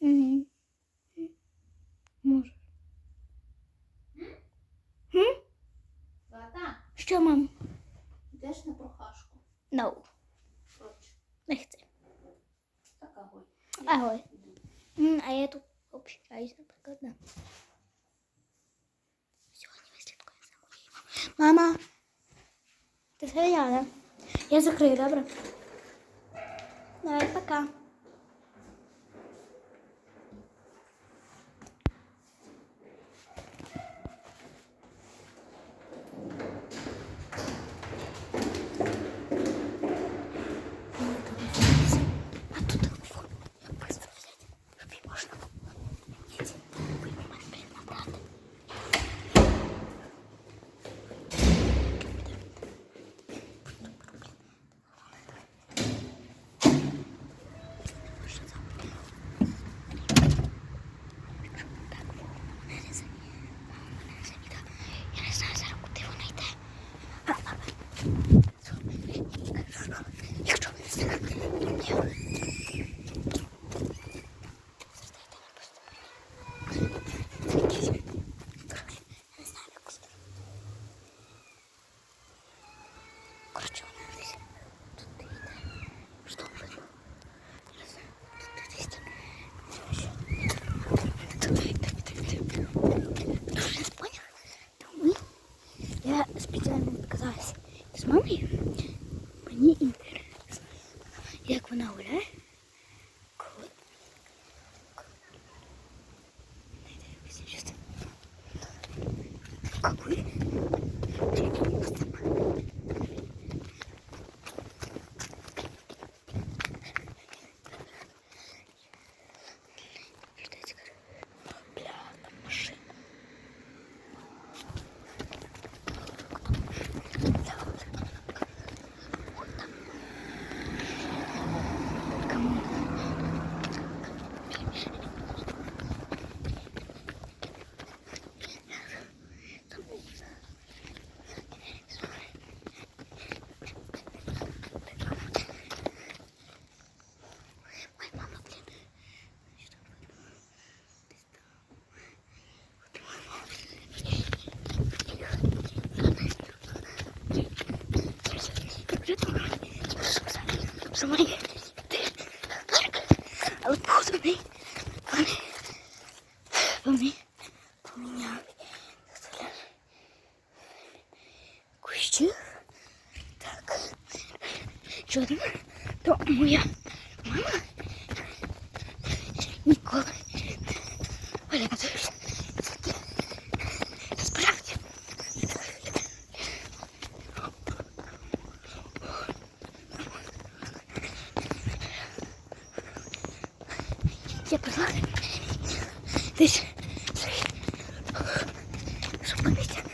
Угу. Може. Хм? Злата, Що, мам? йдеш на прохажку. No. Проч. Не хочу. Так, агой. Агой. М, А я тут общаюсь, наприклад, да. Сьогодні ви слідкує за моєю мамою. Мама! Ти да? Я закрию, добре? Давай, пока. পাবো Ты так, але позовний, вони, вони, поміняли кущі. Так, що там? То моя мама ніколи не виглядає. Справді. Я предлагаю десь зупинитися і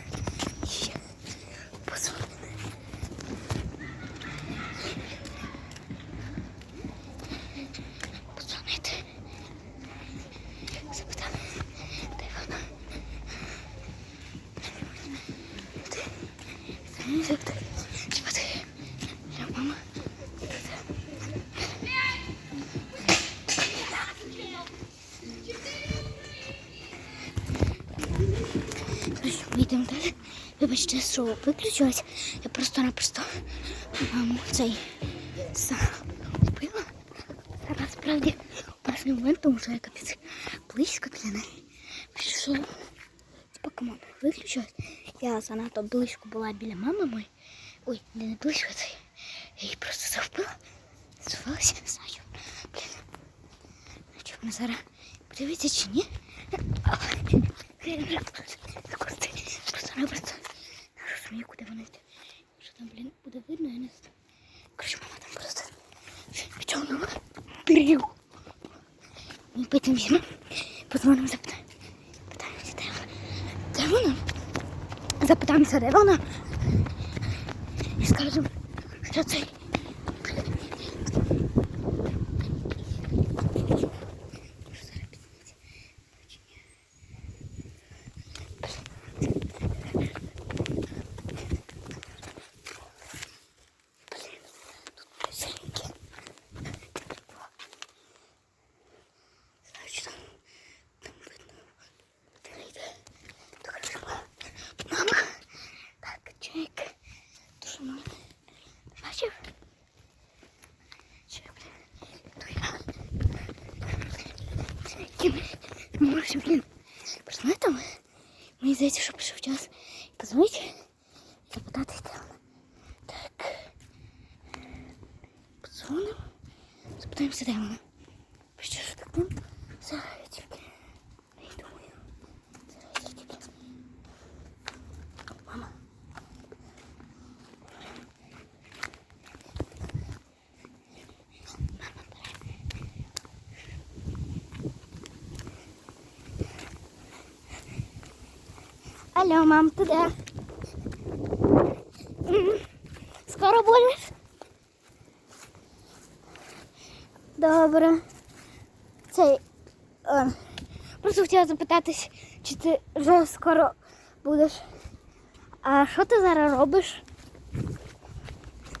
йдемо далі. Вибачте, що виключилась. Я просто-напросто маму цей забила. Зараз справді опасний момент, тому що я капець близько для неї. Типа, камон, виключилась. Я занадто близько була біля мами моєї. Ой, не, близько, це я її просто завбила. Звалася, не знаю. Блін. Чи вона зараз подивиться чи ні? Не розумію, куди вона йде. Що там, блін, буде видно, я не знаю. Короче, мама там просто втягнула дырю. Ми потім візьмемо, подзвонимо, запитаємо. Питаємося, де вона. Де вона? Запитаємося, де вона. І скажемо, що. бачив? Може, блін, прийшли там? Мені здається, що прийшов час позвонити і запитатись там. Так. Подзвонимо, запитаємося, де. Алло, мам, де? Скоро будеш? Добре. Цей. е, просто хотіла запитатись, чи ти вже скоро будеш. А що ти зараз робиш?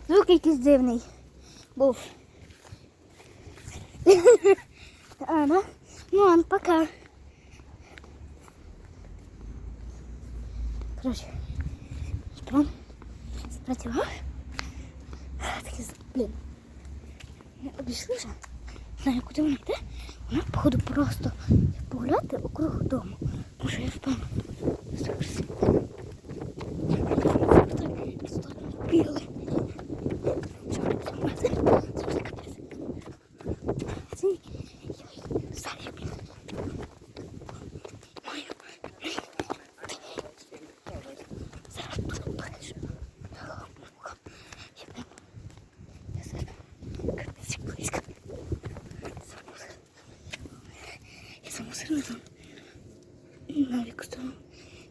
Звук якийсь дивний був. А. Ну, ладно, пока. Короче, экран спрацював. Такий, з- блін. Я обійшли вже. Знаю, куди вона йде. Вона, походу, просто погуляти округ дому. Може, я впевнена. Зараз. Бігли. Що, це магазин? Це вже капець. Це ой, Салі, блін. Маю. Зараз побачу. Я прям. Я зараз. Капець близько. Самосир. Я самосир не там. Навік став.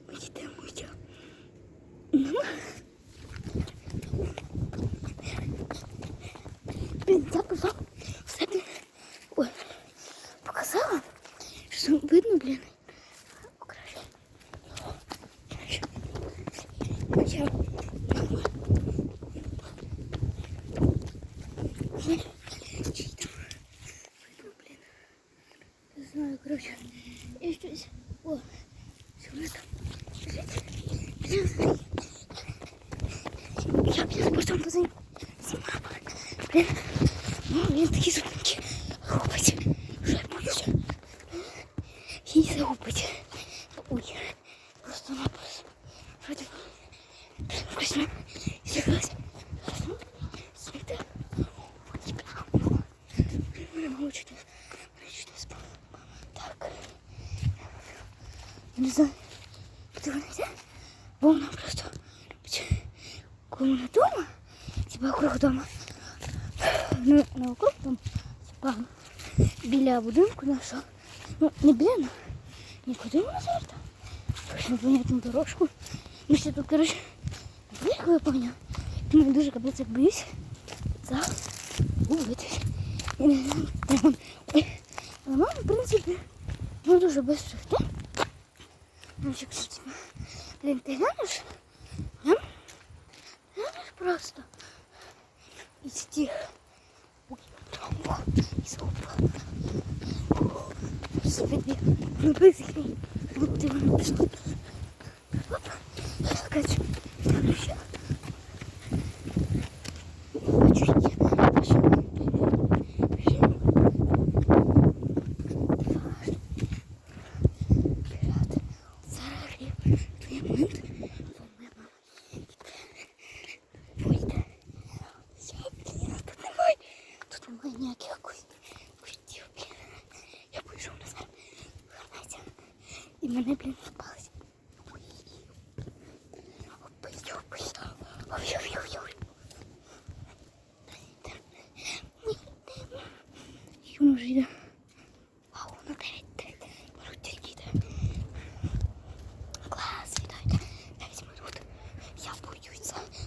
Ми йдемо йдемо. Мама. Блін, дякую вам. Все блін. Ой. Показала. Що видно, блін. Краще. Краще. Я... Чи там? Видно, блін. Не знаю, коротше. Я щось... О, що вона там? Блін, блін. Я б просто позвоню. Мама. Блін. Ну, він такі звуки робить. Що я боюся. Їй загубить. Ой. Просто напросто. Що ти? Кузьма. Зіглась. Світа. Ой, бля. Мене мало чуть не, мене чуть не спав. Так. Я не знаю, куди вона йде. Бо вона просто коли вона вдома, типа округ дома. Ну, округ там, типа біля будинку нашого. Ну, не біля, ну, нікуди вона завертає. Щось непонятну дорожку. Ми ще тут, коротше, приїхали, поняв. Тому дуже капець як боюсь. Загубитись. Ой. Але мама, в принципі, ну дуже швидко йде. Ну, що, блін, ти глянеш? Глянь? Глянеш просто. І стих. Ой, там, і згубила. Господи, ну быстрей. Вот ты вон пішла. Оп. Кать. Ну ще. Бачу, є. Бачу. Біжимо. Ваш. Вперед. Зараз гріб. Твій момент. Моя мама. Вийде. Все, блін, тут немає. Тут немає ніяких кусь- кустів, блін. Я пішов назад. Гранатя. І мене, блін,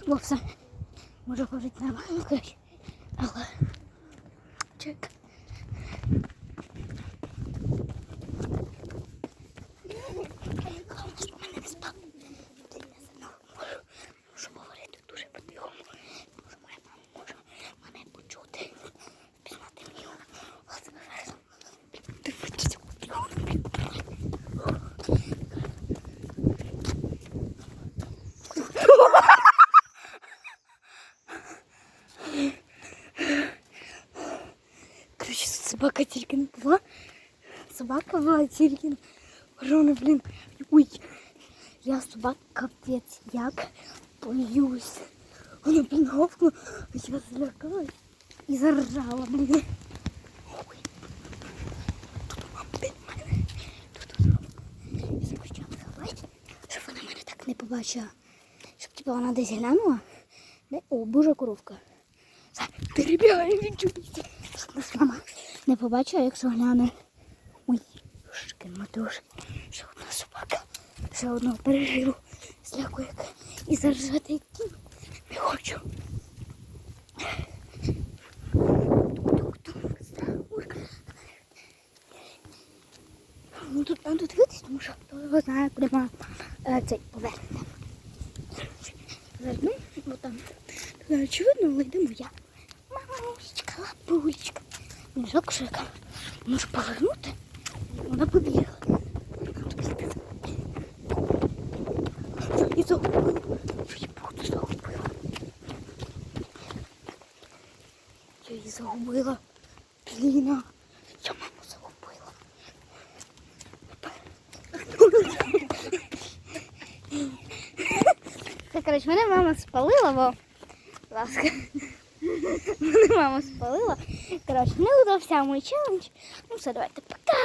90. Може, говорить нормально, короче. Алло. Чек. Собака тільки не була. собака була тільки. Рона, блін. Ой. Я собак капець як боюсь. Вона блін гавкнула, я злякалась і заржала, так не побачила. Щоб типу вона десь глянула. О, божа коровка. Перебігає нас мама не побачила, якщо гляне. Ой, шкін матуш. Ще одна собака. Ще одного переживу. Зляку яка. І заржати як кінь. Не хочу. Ну тут тут видись, тому що хто його знає, куди мама е, цей поверне. Зараз ми, бо там туди очевидно, але йдемо я. Мамулечка, лапулечка. Що яка можу повернути. Вона побігла. І загубила. Буду загубила. Я її загубила. Бліна. Я маму загубила. Це, коротше, мене мама спалила, бо ласка. Мене мама спалила. Коротше, не удався мій челендж. Ну все, давайте пока.